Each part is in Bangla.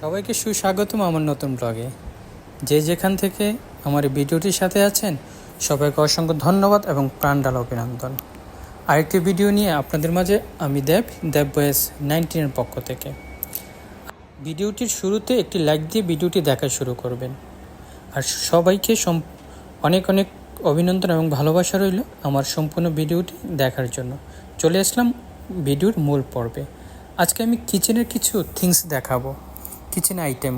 সবাইকে সুস্বাগতম আমার নতুন ব্লগে যে যেখান থেকে আমার এই ভিডিওটির সাথে আছেন, সবাইকে অসংখ্য ধন্যবাদ এবং প্রাণডাল অভিনন্দন। আরেকটি ভিডিও নিয়ে আপনাদের মাঝে আমি দেব দেব বয়েস নাইনটিনের পক্ষ থেকে। ভিডিওটির শুরুতে একটি লাইক দিয়ে ভিডিওটি দেখা শুরু করবেন। আর সবাইকে সম অনেক অনেক অভিনন্দন এবং ভালোবাসা রইল আমার সম্পূর্ণ ভিডিওটি দেখার জন্য। চলে আসলাম ভিডিওর মূল পর্বে। আজকে আমি কিচেনের কিছু থিংস দেখাবো। কিচেন আইটেম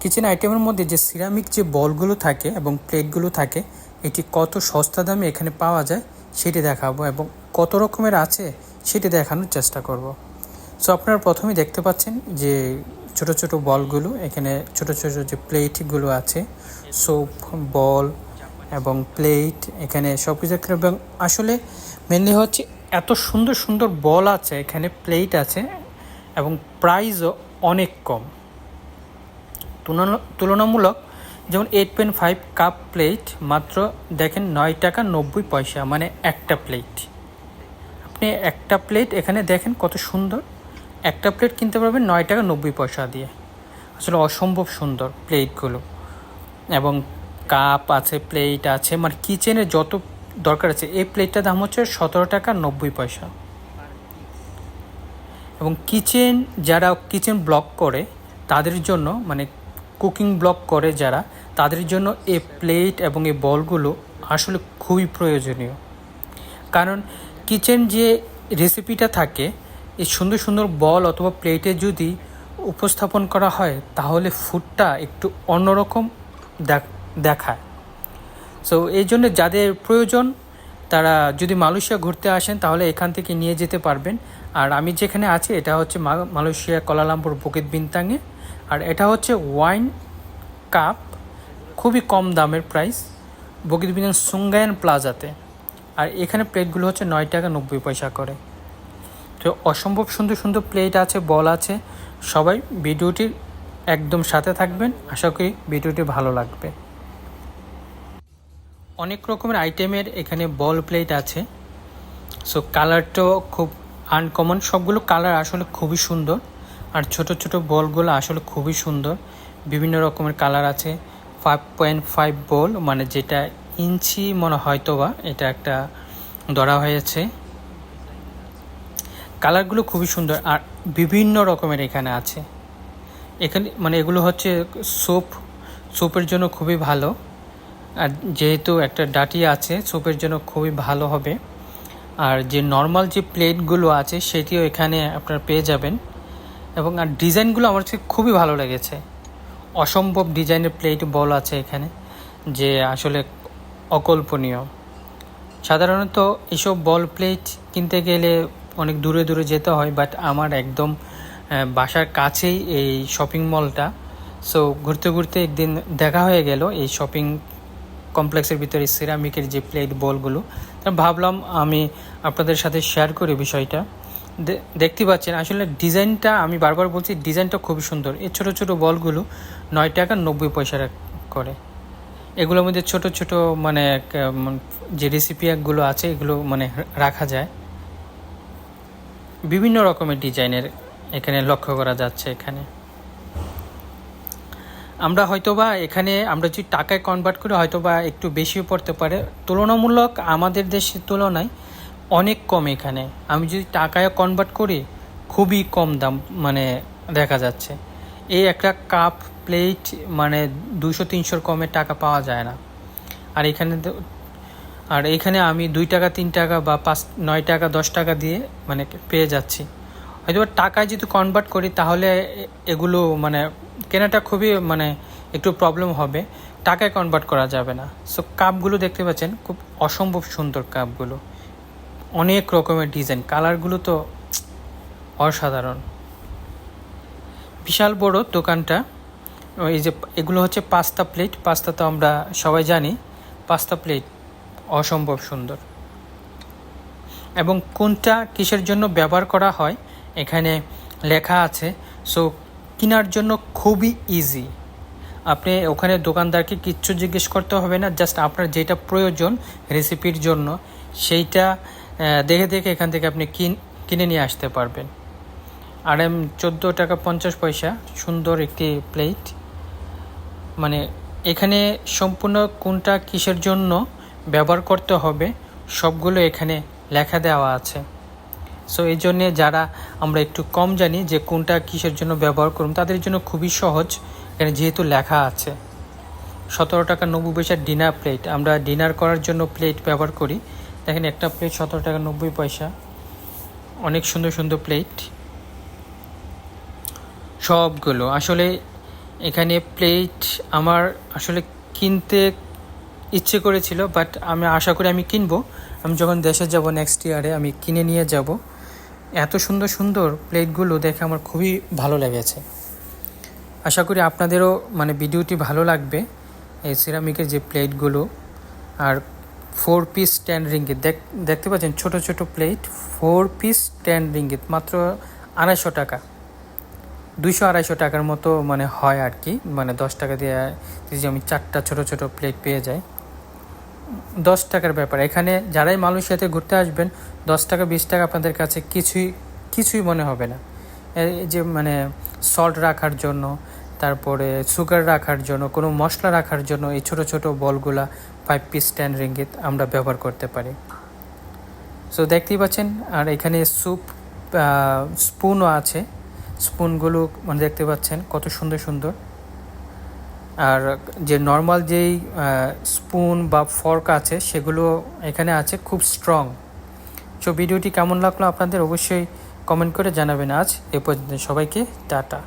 কিচেন আইটেমের মধ্যে যে সিরামিক যে বলগুলো থাকে এবং প্লেটগুলো থাকে, এটি কত সস্তা দামে এখানে পাওয়া যায় সেটি দেখাবো এবং কত রকমের আছে সেটি দেখানোর চেষ্টা করব। সো আপনারা প্রথমে দেখতে পাচ্ছেন যে ছোট ছোট বলগুলো, এখানে ছোট ছোট যে প্লেটগুলো আছে সোপ বল এবং প্লেট এখানে সব কিছু এবং আসলে মেনলি হচ্ছে এত সুন্দর সুন্দর বল আছে, এখানে প্লেট আছে এবং প্রাইসও অনেক কম। তুলনামূলক, যেমন eight point five cup plate মাত্র দেখেন নয় টাকা নব্বই পয়সা মানে একটা প্লেট আপনি একটা প্লেট এখানে দেখেন কত সুন্দর। একটা প্লেট কিনতে পারবেন নয় টাকা নব্বই পয়সা দিয়ে। আসলে অসম্ভব সুন্দর প্লেটগুলো এবং কাপ আছে প্লেট আছে মানে কিচেনে যত দরকার আছে, এই প্লেটটার দাম হচ্ছে সতেরো টাকা নব্বই পয়সা। এবং কিচেন যারা কিচেন ব্লক করে, তাদের জন্য মানে কুকিং ব্লক করে যারা, তাদের জন্য এই প্লেট এবং এই বলগুলো আসলে খুবই প্রয়োজনীয়। কারণ কিচেন যে রেসিপিটা থাকে এই সুন্দর সুন্দর বল অথবা প্লেটে যদি উপস্থাপন করা হয়, তাহলে ফুডটা একটু অন্যরকম দেখ- দেখায়। সো এই জন্য যাদের প্রয়োজন, তারা যদি মালয়েশিয়া ঘুরতে আসেন, তাহলে এখান থেকে নিয়ে যেতে পারবেন। আর আমি যেখানে আছি, এটা হচ্ছে মালয়েশিয়া কলালামপুর বুকিত বিনতাঙে। আর এটা হচ্ছে ওয়াইন কাপ, খুবই কম দামের প্রাইস বকিত বিনতাং সুঙ্গায়ন প্লাজাতে। আর এখানে প্লেটগুলো হচ্ছে নয় টাকা নব্বই পয়সা করে। তো অসম্ভব সুন্দর সুন্দর প্লেট আছে, বল আছে। সবাই ভিডিওটির একদম সাথে থাকবেন। আশা করি ভিডিওটি ভালো লাগবে। অনেক রকমের আইটেমের এখানে বল প্লেট আছে। সো কালারটাও খুব আনকমন সবগুলো কালার আসলে খুবই সুন্দর। আর ছোট ছোট বলগুলো আসলে খুবই সুন্দর। বিভিন্ন রকমের কালার আছে। ফাইভ পয়েন্ট ফাইভ বল মানে যেটা ইঞ্চি মনে হয়তো বা এটা একটা ধরা হয়েছে। কালারগুলো খুবই সুন্দর আর বিভিন্ন রকমের এখানে আছে। এখানে মানে এগুলো হচ্ছে সোপ, সোপের জন্য খুবই ভালো। আর যেহেতু একটা ডাটি আছে, সোপের জন্য খুবই ভালো হবে। আর যে নর্মাল যে প্লেটগুলো আছে, সেটিও এখানে আপনারা পেয়ে যাবেন। এবং আর ডিজাইনগুলো আমার কাছে খুবই ভালো লেগেছে। অসম্ভব ডিজাইনের প্লেট বল আছে এখানে, যে আসলে অকল্পনীয়। সাধারণত এসব বল প্লেট কিনতে গেলে অনেক দূরে দূরে যেতে হয় বাট আমার একদম বাসার কাছেই এই শপিং মলটা সো ঘুরতে ঘুরতে একদিন দেখা হয়ে গেল এই শপিং কমপ্লেক্সের ভিতরে সিরামিকের যে প্লেট বলগুলো। তা ভাবলাম আমি আপনাদের সাথে শেয়ার করি বিষয়টা। দেখতে পাচ্ছেন, আসলে ডিজাইনটা আমি বারবার বলছি, ডিজাইনটা খুবই সুন্দর। এই ছোটো ছোটো বলগুলো নয় টাকা নব্বই পয়সা করে। এগুলোর মধ্যে ছোট ছোট মানে যে রেসিপিগুলো আছে, এগুলো মানে রাখা যায়। বিভিন্ন রকমের ডিজাইনের এখানে লক্ষ্য করা যাচ্ছে এখানে। আমরা হয়তোবা এখানে, আমরা যদি টাকায় কনভার্ট করি হয়তোবা একটু বেশিও পড়তে পারে। তুলনামূলক আমাদের দেশের তুলনায় অনেক কম এখানে। আমি যদি টাকায় কনভার্ট করি, খুবই কম দাম মানে দেখা যাচ্ছে। এই একটা কাপ প্লেট মানে দুশো তিনশোর কমে টাকা পাওয়া যায় না। আর এখানে আর এখানে আমি দুই টাকা, তিন টাকা বা পাঁচ, নয় টাকা, দশ টাকা দিয়ে মানে পেয়ে যাচ্ছি। হয়তো টাকায় যদি কনভার্ট করি, তাহলে এগুলো মানে কেনাটা খুবই মানে একটু প্রবলেম হবে। টাকায় কনভার্ট করা যাবে না। সো কাপগুলো দেখতে পাচ্ছেন, খুব অসম্ভব সুন্দর কাপগুলো অনেক রকমের ডিজাইন কালারগুলো তো অসাধারণ। বিশাল বড় দোকানটা। এই যে এগুলো হচ্ছে পাস্তা প্লেট পাস্তা তো আমরা সবাই জানি। পাস্তা প্লেট অসম্ভব সুন্দর। এবং কোনটা কিসের জন্য ব্যবহার করা হয়, এখানে লেখা আছে। সো কেনার জন্য খুবই ইজি আপনি ওখানে দোকানদারকে কিচ্ছু জিজ্ঞেস করতে হবে না। জাস্ট আপনার যেটা প্রয়োজন রেসিপির জন্য, সেইটা দেখে দেখে এখান থেকে আপনি কিন নিয়ে আসতে পারবেন। আর এম চোদ্দ টাকা পঞ্চাশ পয়সা, সুন্দর একটি প্লেট মানে এখানে সম্পূর্ণ কোনটা কিসের জন্য ব্যবহার করতে হবে, সবগুলো এখানে লেখা দেওয়া আছে। সো এই জন্যে যারা আমরা একটু কম জানি যে কোনটা কিসের জন্য ব্যবহার করুন তাদের জন্য খুবই সহজ। এখানে যেহেতু লেখা আছে। সতেরো টাকা নব্বই পয়সা ডিনার প্লেট আমরা ডিনার করার জন্য প্লেট ব্যবহার করি। দেখেন একটা প্লেট সতেরো টাকা নব্বই পয়সা। অনেক সুন্দর সুন্দর প্লেট সবগুলো। আসলে এখানে প্লেট আমার আসলে কিনতে ইচ্ছে করেছিল বাট আমি আশা করি আমি কিনবো। আমি যখন দেশে যাব নেক্সট ইয়ারে আমি কিনে নিয়ে যাব। এত সুন্দর সুন্দর প্লেটগুলো দেখে আমার খুবই ভালো লেগেছে। আশা করি আপনাদেরও মানে ভিডিওটি ভালো লাগবে। এই সিরামিকের যে প্লেটগুলো আর ফোর পিস স্ট্যান্ড রিঙ্গিত দেখ দেখতে পাচ্ছেন ছোট ছোট প্লেট ফোর পিস স্ট্যান্ড রিঙ্গিত মাত্র আড়াইশো টাকা। দুইশো আড়াইশো টাকার মতো মানে হয় আর কি। মানে দশ টাকা দিয়ে যদি আমি চারটা ছোট ছোট প্লেট পেয়ে যাই। দশ টাকার ব্যাপার। এখানে যারাই মালয়েশিয়াতে ঘুরতে আসবেন, দশ টাকা, বিশ টাকা আপনাদের কাছে কিছুই কিছুই মনে হবে না। এই যে মানে সল্ট রাখার জন্য তারপরে সুগার রাখার জন্য, কোনো মশলা রাখার জন্য এই ছোট ছোট বলগুলা ফাইভ পিস স্ট্যান্ড রিঙ্গিত আমরা ব্যবহার করতে পারি। সো দেখতেই পাচ্ছেন, আর এখানে স্যুপ স্পুনও আছে। স্পুনগুলো মানে দেখতে পাচ্ছেন কত সুন্দর সুন্দর। আর যে নর্মাল যেই স্পুন বা ফর্ক আছে, সেগুলো এখানে আছে খুব স্ট্রং সো ভিডিওটি কেমন লাগল আপনাদের অবশ্যই কমেন্ট করে জানাবেন। আজ এ পর্যন্ত সবাইকে টাটা।